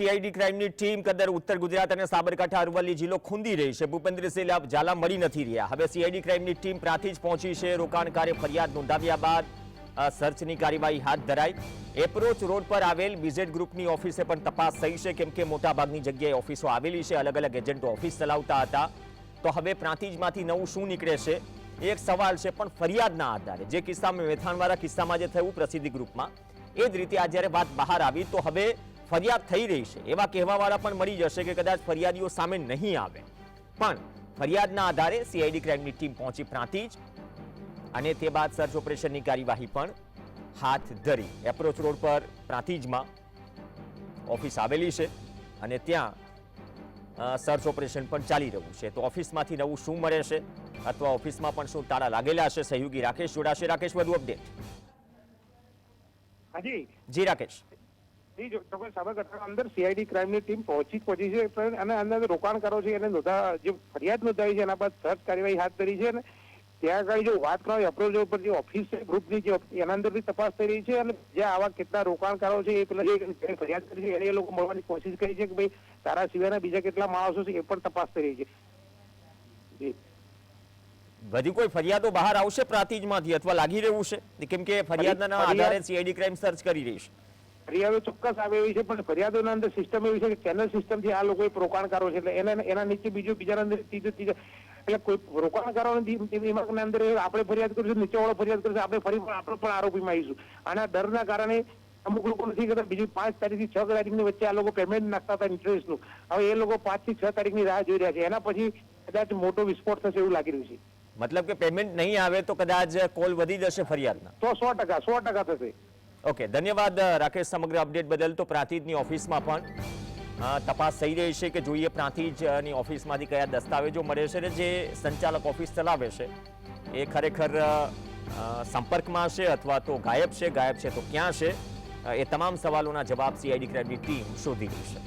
ટીઆઈડી ક્રાઇમની team કદર ઉત્તર ગુજરાત અને સાબરકાંઠા અરવલ્લી જિલ્લો ખૂંદી રહી છે. ભૂપેન્દ્રસિંહ ઝાલા મળી નથી રહ્યા. હવે સીઆઈડી ક્રાઇમની ટીમ પ્રાંતિજ પહોંચી છે. રોકાણકારે ફરિયાદ નોંધાવ્યા બાદ સર્ચની કાર્યવાહી હાથ ધરાઈ. એપ્રોચ રોડ પર આવેલ બીઝેડ ગ્રુપની ઓફિસે પણ તપાસ થઈ છે કેમ કે મોટાભાગની જગ્યાએ ઓફિસો આવેલી છે. અલગ અલગ એજન્ટો ઓફિસ ચલાવતા હતા. તો હવે પ્રાંતિજમાંથી નવું શું નીકળે છે? એક સવાલ છે, પણ ફરિયાદના આધારે. જે કિસ્સામાં વેથાણવાળા કિસ્સામાં જે થયું પ્રસિદ્ધિ ગ્રુપમાં એ જ રીતે આ જ્યારે વાત બહાર આવી, તો હવે ફરિયાદ થઈ રહી છે. એવા કહેવાવાળા પણ મળી જશે કે કદાચ ફરિયાદીઓ સામે નહીં આવે. પણ ફરિયાદના આધારે સીઆઈડી ક્રાઇમની ટીમ પહોંચી પ્રાંતિજ અને તે બાદ સર્ચ ઓપરેશનની કાર્યવાહી પણ હાથ ધરી. એપ્રોચ રોડ પર પ્રાંતિજમાં ઓફિસ આવેલી છે અને ત્યાં સર્ચ ઓપરેશન પણ ચાલી રહ્યું છે. તો ઓફિસમાંથી નવું શું મળે છે અથવા ઓફિસમાં પણ શું તાળા લાગેલા છે? સહયોગી રાકેશ જોડાશે. રાકેશ વધુ અપડેટ હાજી. જી રાકેશ. જી જો ચોક્કસ સાબરકાંઠા અંદર સીઆઈડી ક્રાઇમની ટીમ પહોંચી પહોંચી છે અને અંદર રોકાણકારો છે એને નોંધા જે ફરિયાદ નોંધાવી છે એના બાદ સર્ચ કાર્યવાહી હાથ ધરી છે અને ત્યાં આગળ જો વાત કરો એપ્રોચ ઉપર જે ઓફિસ છે ગ્રુપની જે એના અંદર બી તપાસ થઈ રહી છે અને જે આવા કેટલા રોકાણકારો છે એ પેલા જે ફરિયાદ કરી છે એને એ લોકો મળવાની કોશિશ કરી છે કે ભાઈ તારા સિવાયના બીજા કેટલા માણસો છે એ પણ તપાસ થઈ રહી છે. જી. બધી કોઈ ફરિયાદો બહાર આવશે પ્રાતિજમાંથી અથવા લાગી રહ્યું છે? કેમ કે ફરિયાદના આધારે સીઆઈડી ક્રાઇમ સર્ચ કરી રહી છે. ફરિયાદો ચોક્કસ આવે એવી છે પણ ફરિયાદોના અંદર સિસ્ટમ એવી છે કે ચેનલ સિસ્ટમ છે આ લોકો એ રોકાણકારો છે. એટલે એના એના નીચે બીજું બીજાના અંદર ત્રીજો ત્રીજો એટલે કોઈ રોકાણકારો દિમાગના અંદર આપણે ફરિયાદ કરીશું નીચે વાળો ફરિયાદ કરીશું આપણે ફરી પણ આપણે પણ આરોપીમાં આવીશું. આના ડરના કારણે અમુક લોકો નથી કરતા. બીજું પાંચ તારીખથી છ તારીખની વચ્ચે આ લોકો પેમેન્ટ નાખતા હતા ઇન્ટરેસ્ટનું હવે એ લોકો પાંચથી છ તારીખની રાહ જોઈ રહ્યા છે. એના પછી કદાચ મોટો વિસ્ફોટ થશે એવું લાગી રહ્યું છે. મતલબ કે પેમેન્ટ નહીં આવે તો કદાચ કોલ વધી જશે ફરિયાદના. તો સો ટકા સો ટકા થશે. ઓકે, ધન્યવાદ રાકેશ, સમગ્ર અપડેટ બદલ. તો પ્રાંતિજની ઓફિસમાં પણ તપાસ થઈ રહી છે કે જોઈએ પ્રાંતિજની ઓફિસમાંથી કયા દસ્તાવેજો મળે છે ને જે સંચાલક ઓફિસ ચલાવે છે. એ ખરેખર સંપર્કમાં છે અથવા તો ગાયબ છે? ગાયબ છે તો ક્યાં છે? એ તમામ સવાલોના જવાબ સીઆઈડી ક્રાઇમની ટીમ શોધી રહી છે.